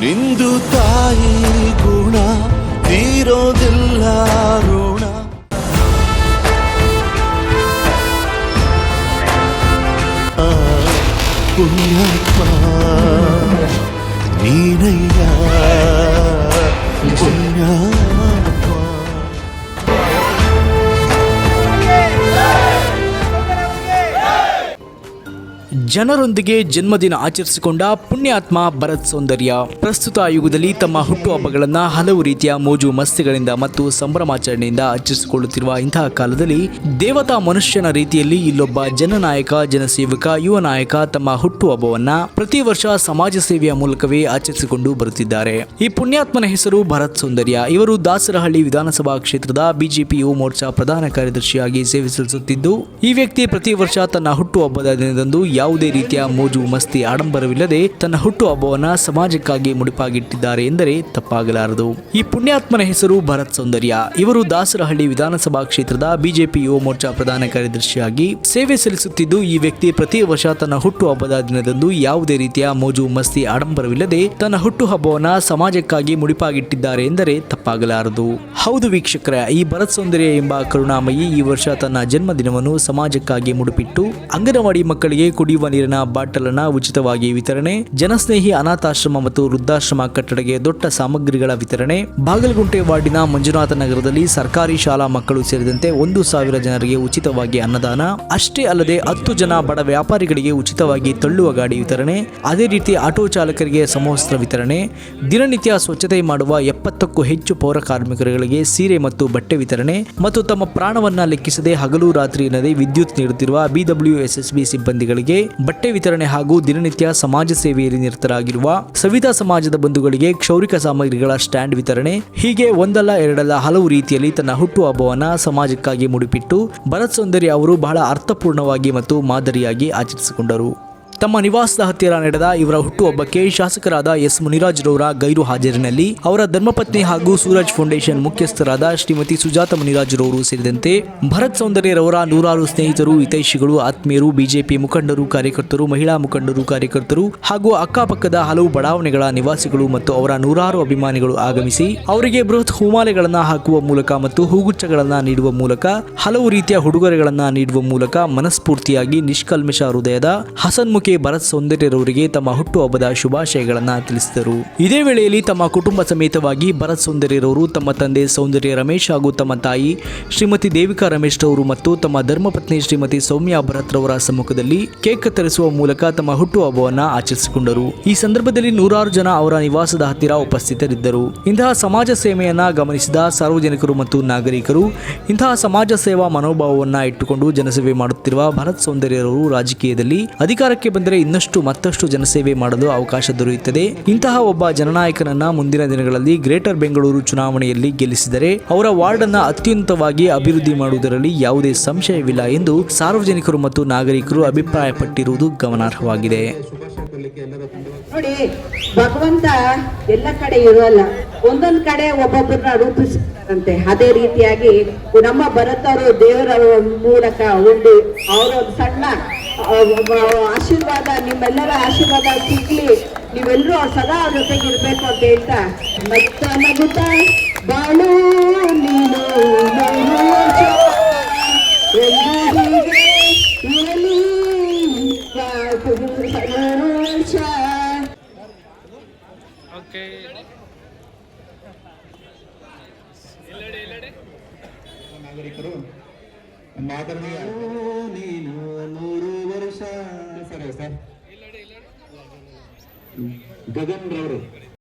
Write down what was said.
ನಿಂದು ತಾಯಿ ಗುಣ ತೀರೋದಿಲ್ಲ ಋಣ ಆ, ಪುಣ್ಯಾತ್ಮ ನೀನಯ್ಯ ಜನರೊಂದಿಗೆ ಜನ್ಮದಿನ ಆಚರಿಸಿಕೊಂಡ ಪುಣ್ಯಾತ್ಮ ಭರತ್ ಸೌಂದರ್ಯ. ಪ್ರಸ್ತುತ ಯುಗದಲ್ಲಿ ತಮ್ಮ ಹುಟ್ಟುಹಬ್ಬಗಳನ್ನ ಹಲವು ರೀತಿಯ ಮೋಜು ಮಸ್ತಿಗಳಿಂದ ಮತ್ತು ಸಂಭ್ರಮಾಚರಣೆಯಿಂದ ಆಚರಿಸಿಕೊಳ್ಳುತ್ತಿರುವ ಇಂತಹ ಕಾಲದಲ್ಲಿ ದೇವತಾ ಮನುಷ್ಯನ ರೀತಿಯಲ್ಲಿ ಇಲ್ಲೊಬ್ಬ ಜನನಾಯಕ, ಜನಸೇವಕ, ಯುವ ನಾಯಕ ತಮ್ಮ ಹುಟ್ಟುಹಬ್ಬವನ್ನ ಪ್ರತಿ ವರ್ಷ ಸಮಾಜ ಸೇವೆಯ ಮೂಲಕವೇ ಆಚರಿಸಿಕೊಂಡು ಬರುತ್ತಿದ್ದಾರೆ. ಈ ಪುಣ್ಯಾತ್ಮನ ಹೆಸರು ಭರತ್ ಸೌಂದರ್ಯ. ಇವರು ದಾಸರಹಳ್ಳಿ ವಿಧಾನಸಭಾ ಕ್ಷೇತ್ರದ ಬಿಜೆಪಿ ಯುವ ಮೋರ್ಚಾ ಪ್ರಧಾನ ಕಾರ್ಯದರ್ಶಿಯಾಗಿ ಸೇವೆ ಸಲ್ಲಿಸುತ್ತಿದ್ದು, ಈ ವ್ಯಕ್ತಿ ಪ್ರತಿ ವರ್ಷ ತನ್ನ ಹುಟ್ಟುಹಬ್ಬದ ದಿನದಂದು ಯಾವುದೇ ರೀತಿಯ ಮೋಜು ಮಸ್ತಿ ಆಡಂಬರವಿಲ್ಲದೆ ತನ್ನ ಹುಟ್ಟುಹಬ್ಬವನ್ನ ಸಮಾಜಕ್ಕಾಗಿ ಮುಡಿಪಾಗಿಟ್ಟಿದ್ದಾರೆ ಎಂದರೆ ತಪ್ಪಾಗಲಾರದು. ಈ ಪುಣ್ಯಾತ್ಮನ ಹೆಸರು ಭರತ್ ಸೌಂದರ್ಯ. ಇವರು ದಾಸರಹಳ್ಳಿ ವಿಧಾನಸಭಾ ಕ್ಷೇತ್ರದ ಬಿಜೆಪಿ ಯುವ ಮೋರ್ಚಾ ಪ್ರಧಾನ ಕಾರ್ಯದರ್ಶಿಯಾಗಿ ಸೇವೆ ಸಲ್ಲಿಸುತ್ತಿದ್ದು, ಈ ವ್ಯಕ್ತಿ ಪ್ರತಿ ವರ್ಷ ತನ್ನ ಹುಟ್ಟುಹಬ್ಬದ ದಿನದಂದು ಯಾವುದೇ ರೀತಿಯ ಮೋಜು ಮಸ್ತಿ ಆಡಂಬರವಿಲ್ಲದೆ ತನ್ನ ಹುಟ್ಟುಹಬ್ಬವನ್ನ ಸಮಾಜಕ್ಕಾಗಿ ಮುಡಿಪಾಗಿಟ್ಟಿದ್ದಾರೆ ಎಂದರೆ ತಪ್ಪಾಗಲಾರದು. ಹೌದು ವೀಕ್ಷಕರ, ಈ ಭರತ್ ಸೌಂದರ್ಯ ಎಂಬ ಕರುಣಾಮಯಿ ಈ ವರ್ಷ ತನ್ನ ಜನ್ಮದಿನವನ್ನು ಸಮಾಜಕ್ಕಾಗಿ ಮುಡಿಪಿಟ್ಟು ಅಂಗನವಾಡಿ ಮಕ್ಕಳಿಗೆ ಕುಡಿಯುವ ನೀರಿನ ಬಾಟಲ್ ಅನ್ನ ಉಚಿತವಾಗಿ ವಿತರಣೆ, ಜನಸ್ನೇಹಿ ಅನಾಥಾಶ್ರಮ ಮತ್ತು ವೃದ್ಧಾಶ್ರಮ ಕಟ್ಟಡಕ್ಕೆ ದೊಡ್ಡ ಸಾಮಗ್ರಿಗಳ ವಿತರಣೆ ಬಾಗಲಗುಂಟೆ ವಾರ್ಡಿನ ಮಂಜುನಾಥ ನಗರದಲ್ಲಿ ಸರ್ಕಾರಿ ಶಾಲಾ ಮಕ್ಕಳು ಸೇರಿದಂತೆ ಒಂದು ಸಾವಿರ ಜನರಿಗೆ ಉಚಿತವಾಗಿ ಅನ್ನದಾನ, ಅಷ್ಟೇ ಅಲ್ಲದೆ ಹತ್ತು ಜನ ಬಡ ವ್ಯಾಪಾರಿಗಳಿಗೆ ಉಚಿತವಾಗಿ ತಳ್ಳುವ ಗಾಡಿ ವಿತರಣೆ, ಅದೇ ರೀತಿ ಆಟೋ ಚಾಲಕರಿಗೆ ಸಮವಸ್ತ್ರ ವಿತರಣೆ, ದಿನನಿತ್ಯ ಸ್ವಚ್ಛತೆ ಮಾಡುವ ಎಪ್ಪತ್ತಕ್ಕೂ ಹೆಚ್ಚು ಪೌರ ಕಾರ್ಮಿಕರುಗಳಿಗೆ ಸೀರೆ ಮತ್ತು ಬಟ್ಟೆ ವಿತರಣೆ ಮತ್ತು ತಮ್ಮ ಪ್ರಾಣವನ್ನ ಲೆಕ್ಕಿಸದೆ ಹಗಲು ರಾತ್ರಿ ಎನ್ನದೇ ವಿದ್ಯುತ್ ನೀಡುತ್ತಿರುವ ಬಿಡಬ್ಲ್ಯೂ ಎಸ್ಎಸ್ಬಿ ಸಿಬ್ಬಂದಿಗಳಿಗೆ ಬಟ್ಟೆ ವಿತರಣೆ ಹಾಗೂ ದಿನನಿತ್ಯ ಸಮಾಜ ಸೇವೆಯಲ್ಲಿ ನಿರತರಾಗಿರುವ ಸವಿತಾ ಸಮಾಜದ ಬಂಧುಗಳಿಗೆ ಕ್ಷೌರಿಕ ಸಾಮಗ್ರಿಗಳ ಸ್ಟ್ಯಾಂಡ್ ವಿತರಣೆ. ಹೀಗೆ ಒಂದಲ್ಲ ಎರಡಲ್ಲ ಹಲವು ರೀತಿಯಲ್ಲಿ ತನ್ನ ಹುಟ್ಟುಹಬ್ಬವನ್ನ ಸಮಾಜಕ್ಕಾಗಿ ಮುಡಿಪಿಟ್ಟು ಭರತ್ ಸೌಂದರ್ಯ ಅವರು ಬಹಳ ಅರ್ಥಪೂರ್ಣವಾಗಿ ಮತ್ತು ಮಾದರಿಯಾಗಿ ಆಚರಿಸಿಕೊಂಡರು. ತಮ್ಮ ನಿವಾಸದ ಹತ್ತಿರ ನಡೆದ ಇವರ ಹುಟ್ಟುಹಬ್ಬಕ್ಕೆ ಶಾಸಕರಾದ ಎಸ್ ಮುನಿರಾಜ್ರವರ ಗೈರು ಹಾಜರಿನಲ್ಲಿ ಅವರ ಧರ್ಮಪತ್ನಿ ಹಾಗೂ ಸೂರಜ್ ಫೌಂಡೇಶನ್ ಮುಖ್ಯಸ್ಥರಾದ ಶ್ರೀಮತಿ ಸುಜಾತ ಮುನಿರಾಜ್ ರವರು ಸೇರಿದಂತೆ ಭರತ್ ಸೌಂದರ್ಯ ರವರ ನೂರಾರು ಸ್ನೇಹಿತರು, ಹಿತೈಷಿಗಳು, ಆತ್ಮೀಯರು, ಬಿಜೆಪಿ ಮುಖಂಡರು, ಕಾರ್ಯಕರ್ತರು, ಮಹಿಳಾ ಮುಖಂಡರು, ಕಾರ್ಯಕರ್ತರು ಹಾಗೂ ಅಕ್ಕಪಕ್ಕದ ಹಲವು ಬಡಾವಣೆಗಳ ನಿವಾಸಿಗಳು ಮತ್ತು ಅವರ ನೂರಾರು ಅಭಿಮಾನಿಗಳು ಆಗಮಿಸಿ ಅವರಿಗೆ ಬೃಹತ್ ಹೂಮಾಲೆಗಳನ್ನು ಹಾಕುವ ಮೂಲಕ ಮತ್ತು ಹೂಗುಚ್ಛಗಳನ್ನ ನೀಡುವ ಮೂಲಕ, ಹಲವು ರೀತಿಯ ಉಡುಗೊರೆಗಳನ್ನ ನೀಡುವ ಮೂಲಕ ಮನಸ್ಫೂರ್ತಿಯಾಗಿ ನಿಷ್ಕಲ್ಮಶ ಹೃದಯದ ಹಸನ್ಮುಖಿ ಭರತ್ ಸೌಂದರ್ಯರವರಿಗೆ ತಮ್ಮ ಹುಟ್ಟುಹಬ್ಬದ ಶುಭಾಶಯಗಳನ್ನು ತಿಳಿಸಿದರು. ಇದೇ ವೇಳೆಯಲ್ಲಿ ತಮ್ಮ ಕುಟುಂಬ ಸಮೇತವಾಗಿ ಭರತ್ ಸೌಂದರ್ಯರವರು ತಮ್ಮ ತಂದೆ ಸೌಂದರ್ಯ ರಮೇಶ್ ಹಾಗೂ ತಮ್ಮ ತಾಯಿ ಶ್ರೀಮತಿ ದೇವಿಕಾ ರಮೇಶ್ ರವರು ಮತ್ತು ತಮ್ಮ ಧರ್ಮಪತ್ನಿ ಶ್ರೀಮತಿ ಸೌಮ್ಯ ಭರತ್ ರವರ ಸಮ್ಮುಖದಲ್ಲಿ ಕೇಕ್ ಕತ್ತರಿಸುವ ಮೂಲಕ ತಮ್ಮ ಹುಟ್ಟುಹಬ್ಬವನ್ನು ಆಚರಿಸಿಕೊಂಡರು. ಈ ಸಂದರ್ಭದಲ್ಲಿ ನೂರಾರು ಜನ ಅವರ ನಿವಾಸದ ಹತ್ತಿರ ಉಪಸ್ಥಿತರಿದ್ದರು. ಇಂತಹ ಸಮಾಜ ಸೇವೆಯನ್ನ ಗಮನಿಸಿದ ಸಾರ್ವಜನಿಕರು ಮತ್ತು ನಾಗರಿಕರು ಇಂತಹ ಸಮಾಜ ಸೇವಾ ಮನೋಭಾವವನ್ನು ಇಟ್ಟುಕೊಂಡು ಜನಸೇವೆ ಮಾಡುತ್ತಿರುವ ಭರತ್ ಸೌಂದರ್ಯರವರು ರಾಜಕೀಯದಲ್ಲಿ ಅಧಿಕಾರಕ್ಕೆ ಬಂದರೆ ಇನ್ನಷ್ಟು ಮತ್ತಷ್ಟು ಜನಸೇವೆ ಮಾಡಲು ಅವಕಾಶ ದೊರೆಯುತ್ತದೆ. ಇಂತಹ ಒಬ್ಬ ಜನನಾಯಕನನ್ನ ಮುಂದಿನ ದಿನಗಳಲ್ಲಿ ಗ್ರೇಟರ್ ಬೆಂಗಳೂರು ಚುನಾವಣೆಯಲ್ಲಿ ಗೆಲ್ಲಿಸಿದರೆ ಅವರ ವಾರ್ಡ್ ಅನ್ನ ಅತ್ಯುನ್ನತವಾಗಿ ಅಭಿವೃದ್ಧಿ ಮಾಡುವುದರಲ್ಲಿ ಯಾವುದೇ ಸಂಶಯವಿಲ್ಲ ಎಂದು ಸಾರ್ವಜನಿಕರು ಮತ್ತು ನಾಗರಿಕರು ಅಭಿಪ್ರಾಯಪಟ್ಟಿರುವುದು ಗಮನಾರ್ಹವಾಗಿದೆ. ನೋಡಿ, ಭಗವಂತ ಎಲ್ಲ ಕಡೆ ಇರೋಲ್ಲ ಒಂದೊಂದ್ ಕಡೆ ಒಬ್ಬೊಬ್ಬರನ್ನ ರೂಪಿಸ್ತಾರಂತೆ ಅದೇ ರೀತಿಯಾಗಿ ನಮ್ಮ ಭರತರು ದೇವರ ಮೂಲಕ ಒಂದು ಅವರ ಸಣ್ಣ ಆಶೀರ್ವಾದ ನಿಮ್ಮೆಲ್ಲರ ಆಶೀರ್ವಾದ ಸಿಗ್ಲಿ. ನೀವೆಲ್ಲರೂ ಸದಾ ಅವ್ರ ಜೊತೆಗೆ ಇರ್ಬೇಕು ಅಂತ ಹೇಳ್ತಾ. ಮತ್ತ ನಗುತ್ತ ಬಾಳು ನೀನು ನಾಗರಿಕರು ಮಾದರಣೀಯ ನೀನು ಸರ್ ಗಗನ್ ರವರು.